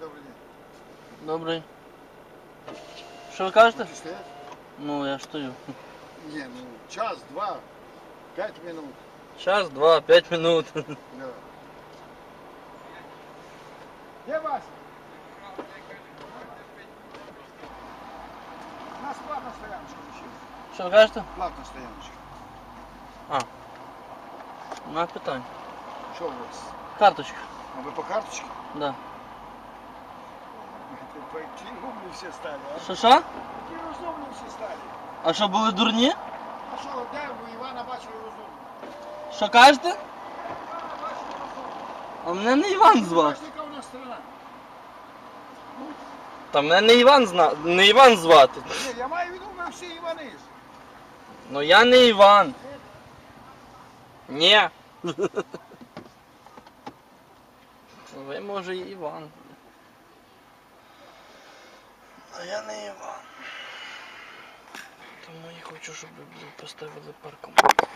добрий день. Добрий. Що ви кажете? Будете стояти? Ну, я ж стою. Ні, ну час, два, п'ять минут. Час, два, п'ять минут. Да. Де Вася? У нас платна стояночка ще. Що ви кажете? Платна стояночка. Нема питань. Що у вас? Карточка. А ви по карточці? Да. Такі розумні всі стали, а? Що що? Такі розумні всі стали. А що були дурні? А що, де ви Івана бачили розумні? Що кажете? Івана бачили розумні. А мене не Іван звати. Бачите, яка у нас страна? Та мене не Іван зна... не Іван звати. Ні, я маю в виду, ми всі Івани. Ну я не Іван. Ні. Ви може і Іван. А я не Іван. Тому я хочу, щоб ви поставили паркомат.